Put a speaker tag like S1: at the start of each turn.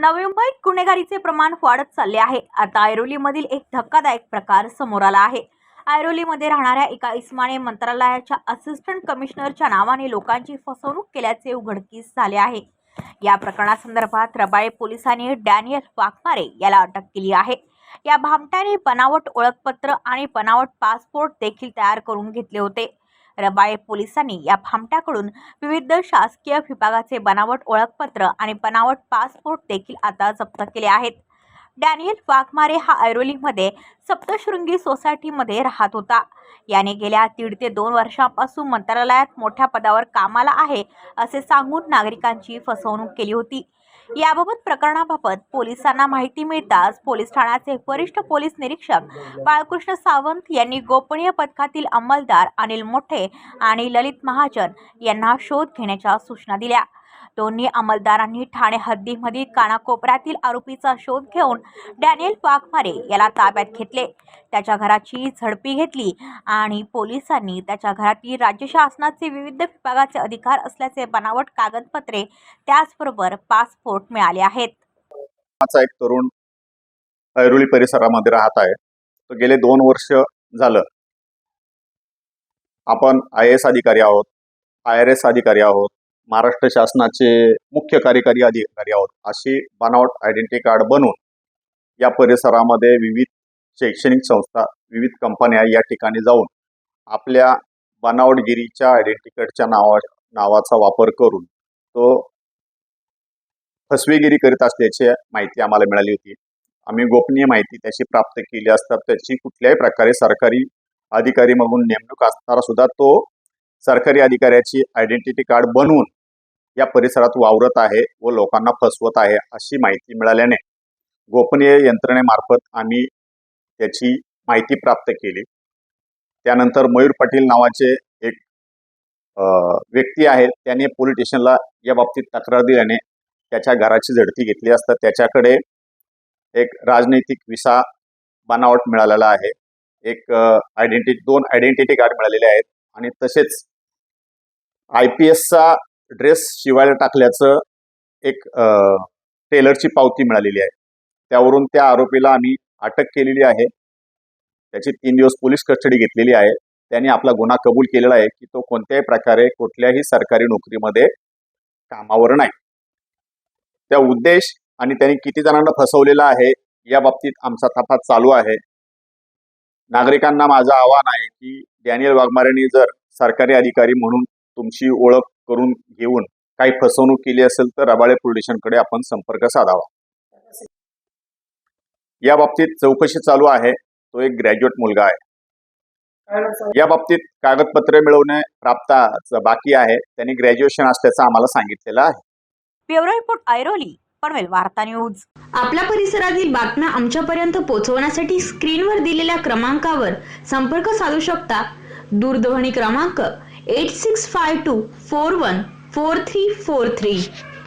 S1: नवी मुंबईत गुन्हेगारीचे प्रमाण वाढत चालले आहे. आता ऐरोलीमधील एक धक्कादायक प्रकार समोर आला आहे. ऐरोलीमध्ये राहणाऱ्या एका इस्माने मंत्रालयाच्या असिस्टंट कमिशनरच्या नावाने लोकांची फसवणूक केल्याचे उघडकीस झाले आहे. या प्रकरणासंदर्भात रबाळे पोलिसांनी डॅनियल वाघमारे याला अटक केली आहे. या भामट्याने बनावट ओळखपत्र आणि बनावट पासपोर्ट देखील तयार करून घेतले होते. रबाळे पोलिसांनी या भामट्याकडून विविध शासकीय विभागाचे बनावट ओळखपत्र आणि बनावट पासपोर्ट देखील आता जप्त केले आहेत. डॅनियल वाघमारे हा ऐरोलीमध्ये सप्तशृंगी सोसायटीमध्ये राहत होता. याने गेल्या दीड ते दोन वर्षांपासून मंत्रालयात मोठ्या पदावर कामाला आहे असे सांगून नागरिकांची फसवणूक केली होती. याबाबत प्रकरणाबाबत पोलिसांना माहिती मिळताच पोलीस ठाण्याचे वरिष्ठ पोलीस निरीक्षक बाळकृष्ण सावंत यांनी गोपनीय पथकातील अंमलदार अनिल मोठे आणि ललित महाजन यांना शोध घेण्याच्या सूचना दिल्या. दोन्ही अंमलदारांनी ठाणे हद्दीमधील कानाकोपऱ्यातील आरोपीचा शोध घेऊन डॅनियल वाघमारे याला ताब्यात घेतले. त्याच्या घराची झडपी घेतली आणि पोलिसांनी त्याच्या घरातील राज्य शासनाचे विविध विभागाचे अधिकार असल्याचे बनावट कागदपत्रे त्याचबरोबर पासपोर्ट मिळाले आहेत.
S2: एक तरुण ऐरोली परिसरामध्ये राहत आहे. तो गेले दोन वर्ष झालं. आपण आय एस अधिकारी आहोत आय आर एस अधिकारी आहोत महाराष्ट्र शासनाचे मुख्य कार्यकारी अधिकारी आहोत. अशी बनावट आयडेंटिटी कार्ड बनवून या परिसरामध्ये विविध शैक्षणिक संस्था विविध कंपन्या या ठिकाणी जाऊन आपल्या बनावटगिरीच्या आयडेंटिटी कार्डच्या नावा नावाचा वापर करून तो फसवेगिरी करीत असल्याची माहिती आम्हाला मिळाली होती. आम्ही गोपनीय माहिती त्याची प्राप्त केली असतात त्याची कुठल्याही प्रकारे सरकारी अधिकारी मागून नेमणूक असताना सुद्धा तो सरकारी अधिकाऱ्याची आयडेंटिटी कार्ड बनवून या परिसरात वावरत आहे व लोकांना फसवत आहे अशी माहिती मिळाल्याने गोपनीय यंत्रणेमार्फत आम्ही त्याची माहिती प्राप्त केली. त्यानंतर मयूर पाटील नावाचे एक व्यक्ती आहे त्याने पोलीस स्टेशनला या बाबतीत तक्रार दिल्याने त्याच्या घराची झडती घेतली असता त्याच्याकडे एक राजनैतिक विसा बनावट मिळालेला आहे. एक आयडेंटिटी दोन आयडेंटिटी कार्ड मिळालेले आहेत आणि तसेच आय पी एसचा ड्रेस शिवायला टाकल्याचं एक टेलरची पावती मिळालेली आहे. त्यावरून त्या आरोपीला आम्ही अटक केलेली आहे. त्याची तीन दिवस पोलीस कस्टडी घेतलेली आहे. त्याने आपला गुन्हा कबूल केलेला आहे की तो कोणत्याही प्रकारे कुठल्याही सरकारी नोकरीमध्ये कामावर नाही. त्या उद्देश आणि त्यांनी किती जणांना फसवलेला आहे या बाबतीत आमचा तपास चालू आहे. नागरिकांना माझं आव्हान आहे की डॅनियल वाघमारेनी जर सरकारी अधिकारी म्हणून तुमची ओळख करून घेऊन काही फसवणूक केली असेल तर रबाळे स्टेशनकडे आपण संपर्क साधावा. या बाबतीत चौकशी चालू आहे. तो एक ग्रॅज्युएट मुलगा आहे. या बाबतीत कागदपत्रे मिळवणे प्राप्त बाकी आहे. त्यांनी ग्रॅज्युएशन असल्याचं आम्हाला सांगितलेलं आहे.
S1: ब्युरो रिपोर्ट ऐरोली पनवेल वार्ता न्यूज.
S3: आपल्या परिसरातील बातम्या आमच्यापर्यंत पोहोचवण्यासाठी स्क्रीनवर दिलेल्या क्रमांकावर संपर्क साधू शकता. दूरध्वनी क्रमांक 8652